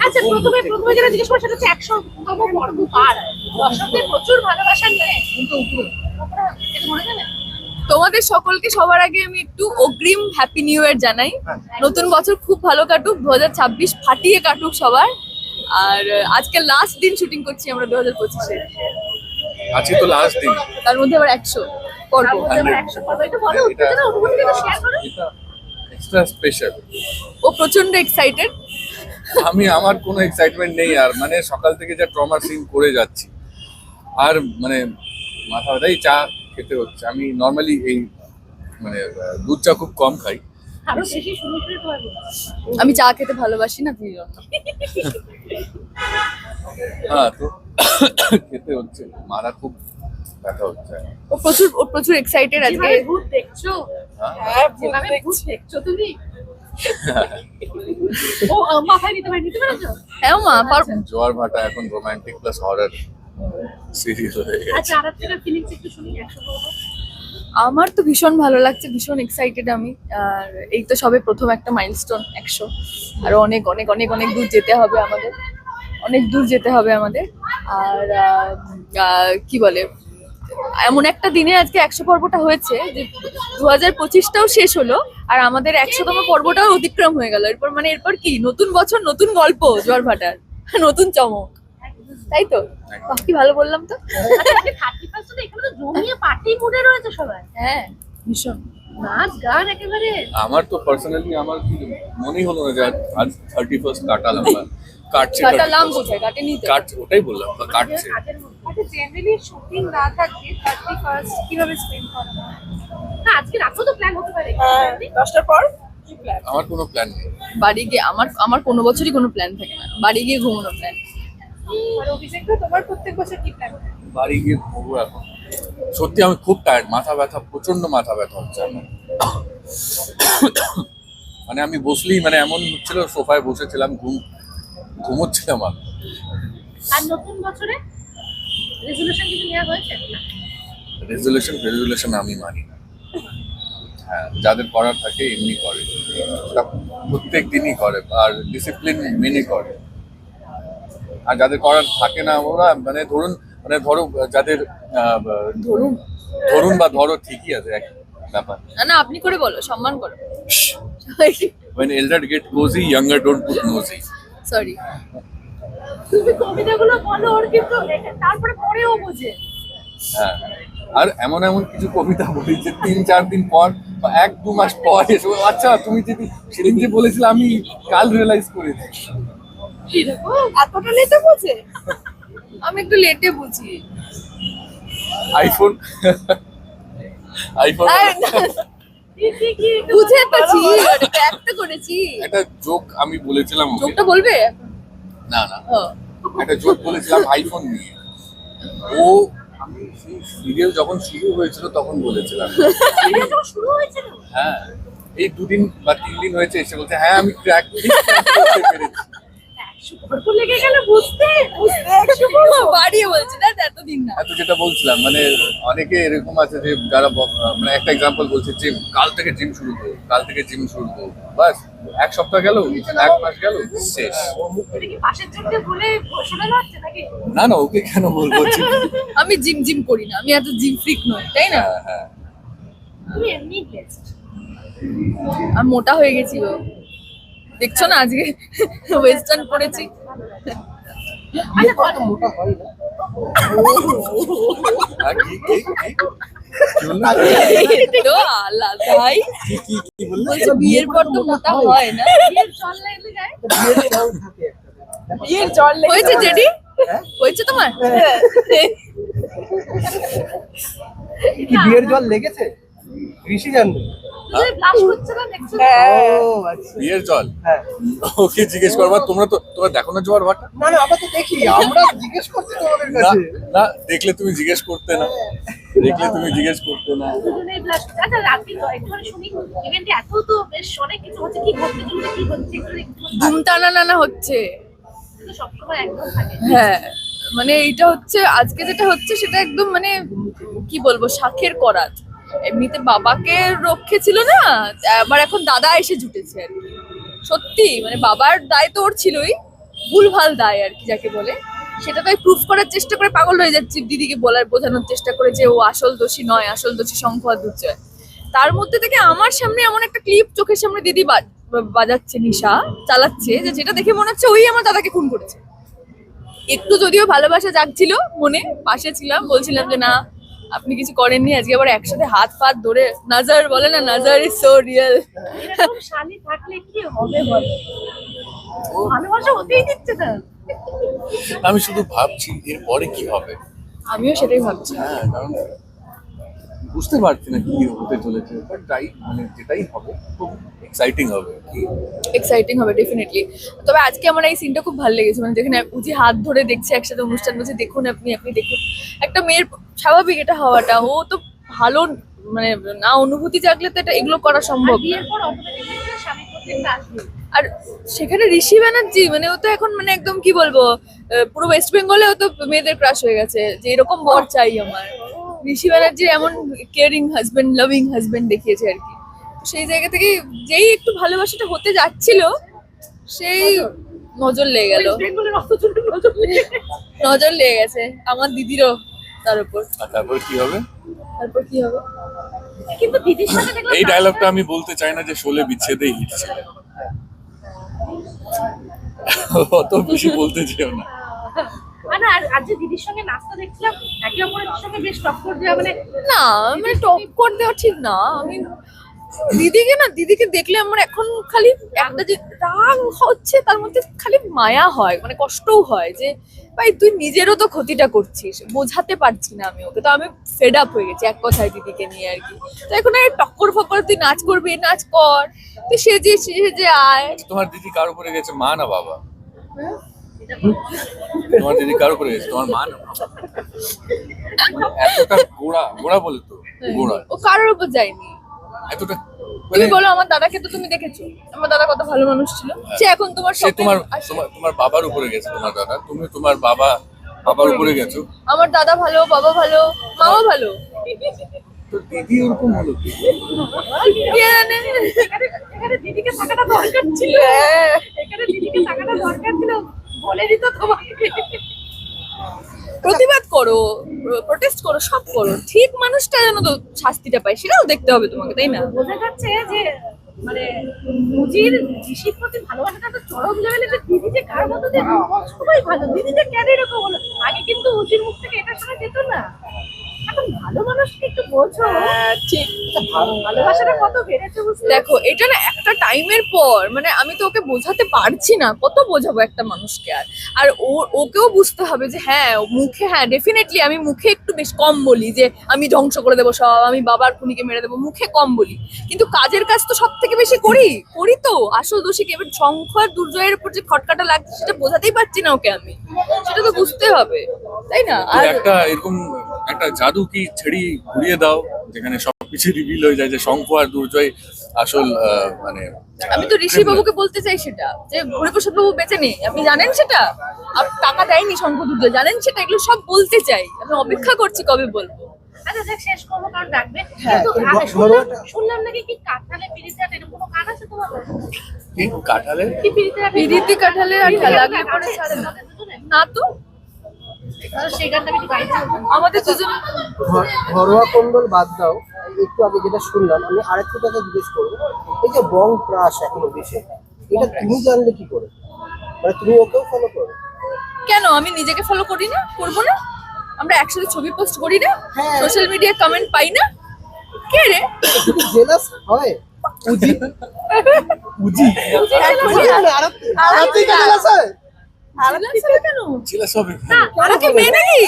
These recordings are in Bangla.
আচ্ছা প্রথমে প্রথমে যেটা জিজ্ঞেস করো সেটা হচ্ছে একশো তম পর্ব পার দর্শকদের প্রচুর ভালোবাসা নিয়ে এটা মনে তোমাদের সকলকে সবার আগে আমি একটু অগ্রিম হ্যাপি নিউ ইয়ার জানাই নতুন বছর খুব ভালো কাটুক দু হাজার ছাব্বিশ ফাটিয়ে কাটুক সবার আর আজকে লাস্ট দিন শুটিং করছি আমরা দু হাজার পঁচিশে আজকে তো লাস্ট দিন তার মধ্যে আবার একশো পর্ব এক্সট্রা স্পেশাল ও প্রচণ্ড এক্সাইটেড আমি আমার কোনো এক্সাইটমেন্ট নেই আর মানে সকাল থেকে যা ট্রমা সিন করে যাচ্ছি। আর মানে মাথা ব্যথাই চা খেতে হচ্ছে। আমি নর্মালি এই মানে দুধ চা খুব কম খাই। আমি চা খেতে ভালোবাসি না তুই হ্যাঁ তো খেতে হচ্ছে। মারা খুব ব্যথা হচ্ছে। ও প্রচুর ও প্রচুর এক্সাইটেড আজকে। ভূত দেখছ হ্যাঁ? হ্যাঁ, ভূত দেখছ তুমি ও আহ, মাথায় নিতে পারি নিতে পেরেছ? হ্যাঁ মা পারব। জোয়ার ভাটা এখন রোমান্টিক প্লাস হরার সিরিজ হয়ে গেছে। আচ্ছা ফিলিংস একটু শুনি পর্ব আমার তো ভীষণ ভালো লাগছে ভীষণ এক্সাইটেড আমি। আর এই তো সবে প্রথম একটা মাইলস্টোন একশো। আর অনেক অনেক অনেক অনেক দূর যেতে হবে আমাদের। অনেক দূর যেতে হবে আমাদের। আর কি বলে? এমন একটা দিনে আজকে একশো পর্বটা হয়েছে যে দু হাজার পঁচিশটাও শেষ হলো আর আমাদের একশোতম পর্বটাও অতিক্রম হয়ে গেল। এরপর মানে এরপর কি? নতুন বছর নতুন গল্প জোয়ার ভাটার নতুন চমক। তাই তো? কি ভালো বললাম তো। আচ্ছা আজকে থার্টি ফার্স্ট এখানে তো জমিয়ে পার্টি মুডে রয়েছে সবাই। হ্যাঁ ভীষণ। নাচ গান একেবারে। আমার তো পার্সোনালি আমার কি মনেই হলো না যে আজ- থার্টি ফার্স্ট কাটালাম কাটছে কাটালাম 31st কোথায়? কাটেনি তো। কাটছে ওটাই বললাম কাটছে। আচ্ছা জেনারেলি শুটিং না থাকলে থার্টি ফার্স্ট কীভাবে স্পেন্ড করা না আজকে রাতেও তো প্ল্যান হতে পারে দশটার পর প্ল্যান আমার কোনো প্ল্যান নেই। বাড়ি গিয়ে আমার আমার কোনো বছরই কোনো প্ল্যান থাকে না। বাড়ি গিয়ে ঘুমানো প্ল্যান আর অভিষেক তোমার প্রত্যেক বছর কি প্ল্যান বাড়ি গিয়ে ঘুমবো এখন। সত্যি আমি খুব টায়ার্ড মাথা ব্যথা প্রচণ্ড মাথা ব্যথা হচ্ছে আমার। মানে আমি বসলেই মানে এমন হচ্ছিল সোফায় বসেছিলাম ঘুম ঘুমোচ্ছিলাম আর নতুন বছরে? রেজলিউশন কিছু নেওয়া হয়েছে? রেজুলেশন রেজুলেশন আমি মানি না। হ্যাঁ যাদের করার থাকে এমনি করে। প্রত্যেক দিনই করে আর ডিসিপ্লিন মেনে করে। আর যাদের করার থাকে না ওরা মানে ধরুন মানে ধরো যাদের আহ, ধরুন। ধরুন বা ধরো ঠিকই আছে এক ব্যাপার। না না আপনি করে বলো সম্মান করো। When elder get cozy younger don't put nosy sorry তুমি কবিতাগুলো বলো ওর কিন্তু তারপরে পরেও বোঝে। হ্যাঁ আর এমন এমন কিছু কবিতা বলি যে তিন চার দিন পর বা এক দু মাস পর এসে আচ্ছা তুমি যদি সেদিন যে বলেছিলে আমি কাল রিয়েলাইজ করেছি এতটা লেটে বোঝে? আমি একটু লেটে বুঝি। আইফোন আইফোন তো করেছি। একটা জোক আমি বলেছিলাম চোখটা বলবে? না না। একটা জোক বলেছিলাম আইফোন নিয়ে। ও আমি সিরিয়াল যখন শুরু হয়েছিল তখন বলেছিলাম। শুরু হয়েছিল? হ্যাঁ এই দুদিন বা তিন দিন হয়েছে এসে বলছে হ্যাঁ আমি ক্র্যাক করতে পেরেছি। লেগে গেল বুঝতে বাড়িয়ে বলছি না এতদিন না। এত যেটা বলছিলাম মানে অনেকে এরকম আছে যে যারা মানে একটা এক্সাম্পল বলছে জিম কাল থেকে জিম শুরু কাল থেকে জিম শুরু বাস এক সপ্তাহ গেল এক মাস গেল শেষ। এটা কি পাশের চোখে বলে শোনা যাচ্ছে নাকি? না না ওকে কেন বলব? আমি জিম জিম করি না আমি এত জিম ফ্রিক নই তাই না? হ্যাঁ হ্যাঁ। আমি মোটা হয়ে গেছি গো দেখছ না? আজকে ওয়েস্টার্ন পরেছি আচ্ছা বলো আর কি কি কি? কি বললে? তো আল্লাহ তাই? কি কি কি বললে? বলছে বিয়ের পর তো মোটা হয়। না? বিয়ের জল লাগলে যায়। বিয়ের জল লেগে হয়েছে জেডি? হয়েছে তোমার? বিয়ের জল লেগেছে? ঋষি জানবে। হ্যাঁ। ও আচ্ছা। বিয়ের জল? হ্যাঁ। ওকে জিজ্ঞেস করবা তোমরা তো তোমরা দেখো না জোয়ার ভাটা? না না আমরা তো দেখি আমরা জিজ্ঞেস তোমাদের না কাছে। না দেখলে তুমি জিজ্ঞেস করতে না। দেখলে তুমি জিজ্ঞেস করতে না। দুজনেই ব্লাশ করছে আচ্ছা রাত্রি তো একটুখানি শুনি। ইভেন্টে এত তো বেশ অনেক কিছু হচ্ছে। কি ঘটতে চলেছে কি হচ্ছে একটু একটু টানা নানা হচ্ছে। সবসময় একদম থাকে। হ্যাঁ মানে এইটা হচ্ছে আজকে যেটা হচ্ছে সেটা একদম মানে কি বলব শাখের করাত। এমনিতে বাবাকে রক্ষে ছিল না, আবার এখন দাদা এসে জুটেছে আর সত্যি মানে বাবার দায় তো ওর ছিলই, ভুলভাল দায় আর কি যাকে বলে। সেটা তো প্রুফ করার চেষ্টা করে পাগল হয়ে যাচ্ছি, দিদিকে বলার, বোঝানোর চেষ্টা করে যে ও আসল দোষী নয়, আসল দোষী শঙ্খ আর দুর্জয়। তার মধ্যে থেকে আমার সামনে এমন একটা ক্লিপ চোখের সামনে দিদি বাজ- বাজাচ্ছে, নিশা চালাচ্ছে, যে যেটা দেখে মনে হচ্ছে ওই আমার দাদাকে খুন করেছে। একটু যদিও ভালোবাসা জাগছিল মনে, পাশে ছিলাম, বলছিলাম যে না আপনি কিছু করেননি? আজকে আবার একসাথে হাত ফাত ধরে নাজার বলে না নাজার ইজ সো রিয়েল শালি থাকলে কি হবে বলো? ভালোবাসা হতেই দিচ্ছে না আমি শুধু ভাবছি এরপরে কি হবে? আমিও সেটাই ভাবছি। হ্যাঁ কারণ বুঝতে পারছি না কি হতে চলেছে বাট যাই মানে যেটাই হবে খুব এক্সাইটিং হবে এক্সাইটিং হবে ডেফিনেটলি তবে আজকে আমার এই সিনটা খুব ভালো লেগেছে মানে যেখানে উজি হাত ধরে দেখছে একসাথে অনুষ্ঠান বলছে দেখুন আপনি আপনি দেখুন। একটা মেয়ের স্বাভাবিক এটা হওয়াটা ও তো ভালো মানে না অনুভূতি জাগলে তো এটা এগুলো করা সম্ভব আর সেখানে ঋষি ব্যানার্জি মানে ও তো এখন মানে একদম কি বলব আহ, পুরো ওয়েস্ট বেঙ্গলে ও তো মেয়েদের ক্রাশ হয়ে গেছে যে এরকম বর চাই আমার। ঋষি ব্যানার্জি এমন কেয়ারিং হাজবেন্ড লাভিং হাজবেন্ড দেখিয়েছে আর কি। তো সেই জায়গা থেকে যেই একটু ভালোবাসাটা হতে যাচ্ছিল সেই নজর লেগে গেল। অত নজর লেগে গেছে। আমার দিদিরও তার উপর। তারপর কি হবে? তারপর কি হবে? কিন্তু দিদির সাথে এই ডায়লগটা আমি বলতে চাই না যে শোলে বিচ্ছেদে হিট ছিল। অত বেশি বলতে চেও না। আর আর যে দিদির সঙ্গে নাচটা দেখছিলাম একে অপরের সঙ্গে বেশ টক্কর দেওয়া মানে না মানে টক্কর দেওয়া ঠিক না। আমি দিদিকে না দিদিকে দেখলে আমার এখন খালি একটা যে রাগ হচ্ছে তার মধ্যে খালি মায়া হয় মানে কষ্টও হয় যে ভাই তুই নিজেরও তো ক্ষতিটা করছিস বোঝাতে পারছি না আমি ওকে। তো আমি ফেড আপ হয়ে গেছি এক কথায় দিদিকে নিয়ে আর কি। তো এখন এই টক্কর ফক্কর তুই নাচ করবি নাচ কর। তুই সেজে সেজে আয়। তোমার দিদি কার উপরে গেছে? মা না বাবা? তোমার দিদি কার উপরে গেছে? তোমার মা না? বাবা? এতটা গোড়া গোড়া বলে তো গোড়া। ও কারোর উপর যায়নি। এতটা তুমি মানে বলো আমার দাদাকে তো তুমি দেখেছ। আমার দাদা কত ভালো মানুষ ছিল। সে এখন তোমার সে তোমার তোমার বাবার উপরে গেছে তোমার দাদা। তুমি তোমার বাবা বাবার উপরে গেছো। আমার দাদা ভালো বাবা ভালো মাও ভালো। তো দিদি ওরকম হলো কি? জানে? এখানে এখানে দিদিকে থাকাটা দরকার ছিল। হ্যাঁ। এখানে দিদিকে থাকাটা দরকার ছিল। বলে দিত তোমাকে। প্রতিবাদ করো প্রোটেস্ট করো, সব করো। ঠিক মানুষটা যেন তো শাস্তিটা পায়, সেটাও দেখতে হবে তোমাকে, তাই না? বোঝা যাচ্ছে যে মানে মুজির ঋষির প্রতি ভালোবাসাটা তো চরম লেভেলে যে দিদি যে কার মতো যে, সবাই ভালো। দিদি যে কেন এরকম হলো? আগে কিন্তু মুজির মুখ থেকে এটা শোনা যেত না। ভালো মানুষকে একটু বোঝো। ঠিক। ভালোবাসাটা কত বেড়েছে দেখো এটা না একটা টাইমের পর মানে আমি তো ওকে বোঝাতে পারছি না কত বোঝাবো একটা মানুষকে আর? আর ওকেও বুঝতে হবে যে হ্যাঁ মুখে হ্যাঁ ডেফিনেটলি আমি মুখে একটু বেশ কম বলি যে আমি ধ্বংস করে দেবো সব আমি বাবার খুনিকে মেরে দেবো মুখে কম বলি। কিন্তু কাজের কাজ তো সব থেকে বেশি করি করি তো। আসল দোষীকে এবার শঙ্খ আর দুর্জয়ের উপর যে খটকাটা লাগছে সেটা বোঝাতেই পারছি না ওকে আমি। সেটা তো বুঝতে হবে তাই না? আর একটা এরকম একটা জাদু কি ছেড়ি ঘুরিয়ে দাও যেখানে সবকিছু রিভিল হয়ে যায় যে শঙ্খ আর দুর্জয় আসল আহ, মানে আমি তো ঋষি বাবুকে বলতে চাই সেটা যে হরিপ্রসাদ বাবু বেঁচে নেই আপনি জানেন সেটা? আপনি টাকা দেয়নি শঙ্করদুর্য জানেন সেটা? এগুলো সব বলতে চাই। আমি অপেক্ষা করছি কবে বলব। আচ্ছা দেখ শেষ করব কারণ ডাকবে। হ্যাঁ, কিন্তু শুনলাম শুনলাম নাকি কি কাঁঠালে পিড়িতে এরকম কোনো গান আছে তোমার? কি কাঠালে? কি পিড়িতে পিরিতি কাঠালে আর লাগলে পরে আছে? ছাড়ে না। তোমাদের দুজনের? না তো। আমাদের দুজন ঘরোয়া কন্ডল বাদ দাও। একটু আগে যেটা শুনলাম আমি আরেকটু টাকা জিজ্ঞেস করব। এই যে বং প্রাস এখনও দেশে এটা তুমি জানলে কি করে? মানে তুমি ওকেও ফলো করো? কেন? আমি নিজেকে ফলো করি না? করব না? আমরা একসাথে ছবি পোস্ট করি না। সোশ্যাল মিডিয়ায় কমেন্ট পাই না? কে রে? জেলাস হয়? উজি? উজি? থেকে jealous হয়? Jealous হবে কেন? ছেলে সব। ওরা কি মেয়ে নাকি?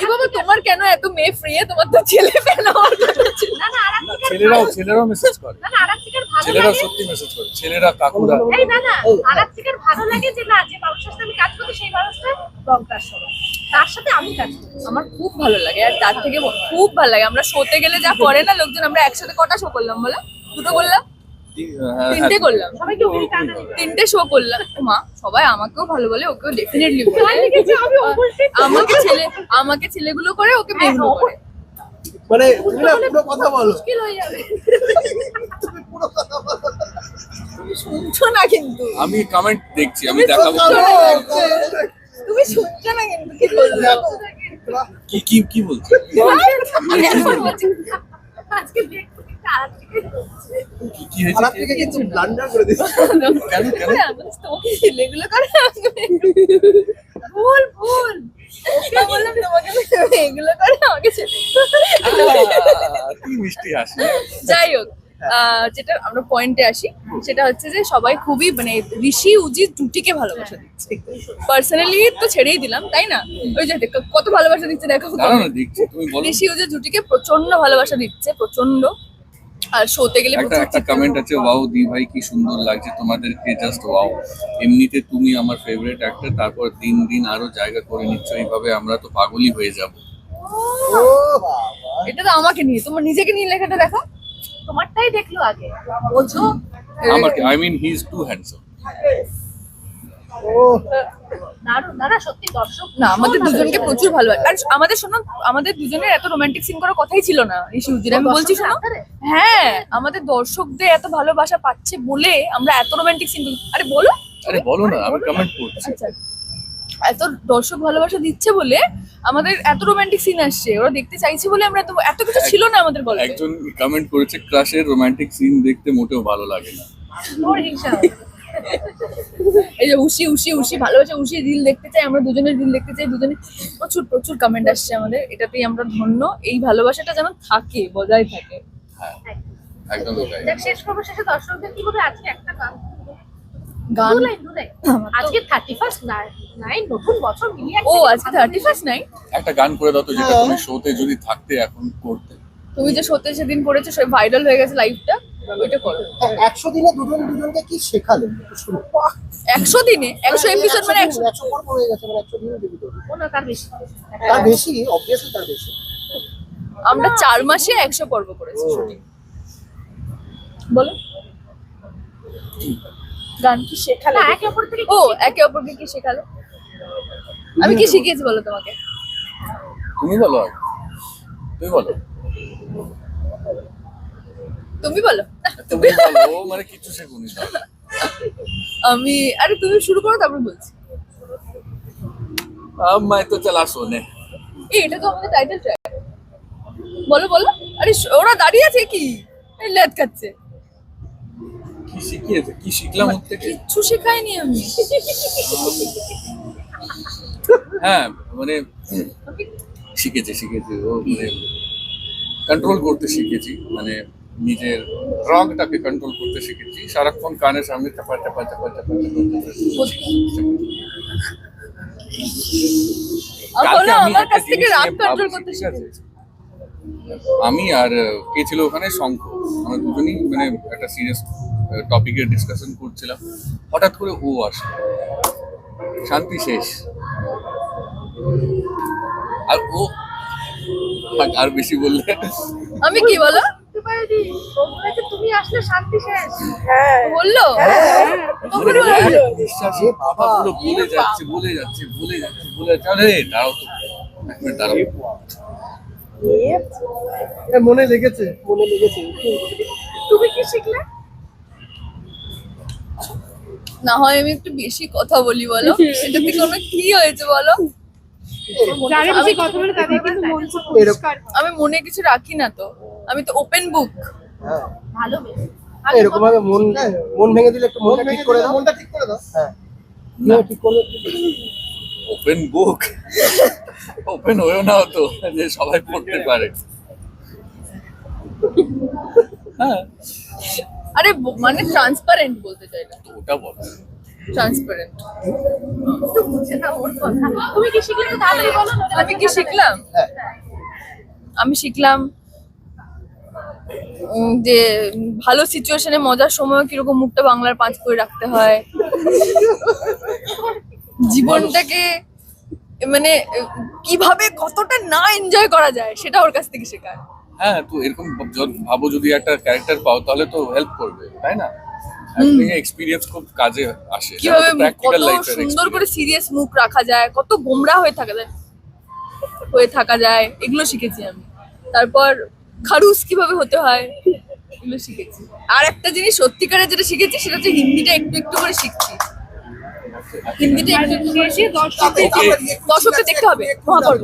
এই বাবা তোমার কেন এত মেয়ে ফ্রি তোমার তো ছেলে না না না আরাত্রিকার ছেলেরাও ছেলেরাও মেসেজ করে। না না আরাত্রিকার ভালো ছেলেরাও লাগে। সত্যি মেসেজ করে। ছেলেরা কাকুরা। এই না না এই। ভালো লাগে যে না যে মানুষের সাথে আমি কাজ করি সেই মানুষটা লঙ্কার তার সাথে আমি কাজ করি। আমার খুব ভালো লাগে আর তার থেকে খুব ভালো লাগে। আমরা শোতে গেলে যা করে না লোকজন আমরা একসাথে কটা শো করলাম বলে? দুটো করলাম হ্যাঁ, তিনটে করলাম। টানা দিবে তিনটে শো করলাম। মা সবাই আমাকেও ভালো বলে ওকেও ডেফিনেটলি আমাকে ছেলে আমাকে ছেলেগুলো করে ওকে মেয়েগুলো করে। মানে পুরো কথা বলো। মুশকিল হয়ে যাবে। পুরো কথা বলো। শুনছো না কিন্তু। আমি কমেন্ট দেখছি আমি তুমি দেখাবো। শুনছো তুমি শুনছো না কিন্তু কি বলছো কি কি কি বলছো? আজকে ভুল ভুল। এগুলো করে আমাকে কি মিষ্টি যাই হোক আহ, যেটা আমরা পয়েন্টে আসি সেটা হচ্ছে যে সবাই খুবই মানে ঋষি উজিত জুটিকে ভালোবাসা দিচ্ছে। পার্সোনালি তো ছেড়েই দিলাম তাই না? ওই যে কত ভালোবাসা দিচ্ছে দেখো। দাঁড়াও না দেখছি তুমি ঋষি উজিত জুটিকে প্রচণ্ড ভালোবাসা দিচ্ছে প্রচণ্ড আর শোতে গেলে একটা একটা কমেন্ট আছে ওয়াও দি ভাই কি সুন্দর লাগছে তোমাদেরকে জাস্ট ওয়াও এমনিতে তুমি আমার ফেভারিট অ্যাক্টর তারপর দিন দিন আরও জায়গা করে নিচ্ছ এইভাবে আমরা তো পাগলই হয়ে যাব। এটা তো আমাকে নিয়ে তোমার নিজেকে নিয়ে লেখাটা দেখো। তোমারটাই দেখল আগে। বোঝো আমাকে I mean he is too handsome ও। দারুণ দাদা সত্যি দর্শক না আমাদের দুজনকে প্রচুর ভালো লাগে। আর আমাদের শোনো আমাদের দুজনের এত রোমান্টিক সিন করার কথাই ছিল না আমি বলছি শোনো। হ্যাঁ আমাদের দর্শকদের এত ভালোবাসা পাচ্ছে বলে আমরা এত রোমান্টিক সিন আরে বলো। আরে বলো না আমি কমেন্ট করছি। আচ্ছা। এত দর্শক ভালোবাসা দিচ্ছে বলে আমাদের এত রোমান্টিক সিন আসছে। ওরা দেখতে চাইছে বলে আমরা এত এত কিছু ছিল না আমাদের গল্পে একজন কমেন্ট করেছে ক্রাশের রোমান্টিক সিন দেখতে মোটেও ভালো লাগে না। এই যে উশি উশি উশি ভালোবাসা উশি রিল দেখতে চাই আমরা দুজনের রিল দেখতে চাই দুজনে প্রচুর প্রচুর কমেন্ট আসছে আমাদের। এটাতেই আমরা ধন্য। এই ভালোবাসাটা যেন থাকে বজায় থাকে। হ্যাঁ একদম। শেষ খবর শেষে দর্শকদের কি বলে? আজকে একটা গান। গান? আজকে থার্টি ফার্স্ট নাইন নতুন বছর মিলিয়ে ও আজকে থার্টি ফার্স্ট নাই একটা গান করে দাও তো যেটা তুমি শোতে যদি থাকতে এখন করতে। তুমি যে সত্যি সেদিন করেছ সে ভাইরাল হয়ে গেছে লাইভটা ওইটা করো। হ্যাঁ, একশো দিনে দুজন দুজনকে কি শেখালে? একশো দিনে? একশো এপিসোড মানে একশো একশো পর্ব হয়ে গেছে মানে একশো দিনে তার বেশি। তার বেশি? অবভিয়াসলি তার বেশি। আমরা চার মাসে একশো পর্ব করেছি। শুটিং। বলো। গান কি শেখালে? একে অপর থেকে ও একে অপরকে কি শেখালে? আমি কি শিখিয়েছি বলো তোমাকে? তুমি বলো। তুমি বলো। তুমি বলো। তুমি বলো মানে কিছু শেখুনি আমি আরে তুমি শুরু করো তারপর বলছি। আমায় তো চালা শোনে। এটা তো আমাদের টাইটেল ট্র্যাক বলো বলো। আরে ওরা দাঁড়িয়ে আছে কি? লেট খাচ্ছে। কি শিখিয়েছে? কি শিখলাম ওর থেকে? কিছু শেখায়নি আমি। হ্যাঁ মানে শিখেছে শিখেছে। ও মানে কন্ট্রোল করতে শিখেছি। মানে নিজের রংটাকে কন্ট্রোল করতে শিখেছি। সারাক্ষণ কানের সামনে চাপা চাপা চাপা চাপা আমি আর কে ছিল ওখানে? শঙ্খ। আমরা দুজনেই মানে একটা সিরিয়াস টপিকের ডিসকাশন করছিলাম। হঠাৎ করে ও আসে শান্তি শেষ। আর ও আর বেশি বললে? আমি কি বলো? তুমি আসলে শান্তি শেষ। বলল। মানে বলল? এক বাবা। কথাগুলো বলে যাচ্ছে বলে যাচ্ছে বলে যাচ্ছে বলে যাচ্ছে। দাঁড়াও তো। দাঁড়াও। মনে লেগেছে। মনে লেগেছে। তুমি কি শিখলে? না হয় আমি একটু বেশি কথা বলি বলো? এটা থেকে কোনো কি হয়েছে বলো? যারা বেশি আমি- কথা বলে তাদের কিন্তু মন পরিষ্কার। আমি মনে কিছু রাখি না তো। আমি তো ওপেন বুক হ্যাঁ। ভালো এরকম ভাবে মন মন ভেঙে দিলে একটু মনটা ঠিক করে দাও। মনটা ঠিক করে দাও। হ্যাঁ। ঠিক করবে ওপেন বুক ওপেন হয়েও না তো যে সবাই পড়তে পারে। হ্যাঁ আরে মানে ট্রান্সপারেন্ট বলতে চাইলাম তো ওটা বল। ট্রান্সপারেন্ট তো বুঝে না ওর কথা তুমি কি শিখলে তো তাড়াতাড়ি বলো আমি কি শিখলাম? হ্যাঁ। আমি শিখলাম যে ভালো সিচুয়েশনে মজার সময় কীরকম মুখটা বাংলার পাঁচ করে রাখতে হয়। জীবনটাকে মানে কীভাবে কতটা না এনজয় করা যায় সেটা ওর কাছ থেকে শেখায় হ্যাঁ তো এরকম ভাবো যদি একটা ক্যারেক্টার পাও তাহলে তো হেল্প করবে তাই না? এক্সপিরিয়েন্স খুব কাজে আসে। কীভাবে প্র্যাকটিক্যাল কত সুন্দর করে সিরিয়াস মুখ রাখা যায় কত গোমরা হয়ে থাকা যায় হয়ে থাকা যায় এগুলো শিখেছি আমি। তারপর খারুস কীভাবে হতে হয় এগুলো শিখেছি। আর একটা জিনিস সত্যিকারের যেটা শিখেছি সেটা হচ্ছে হিন্দিটা একটু একটু করে শিখছি। হিন্দিটা একটু একটু করে দর্শকদের দর্শককে দেখতে হবে। মহাপর্ব।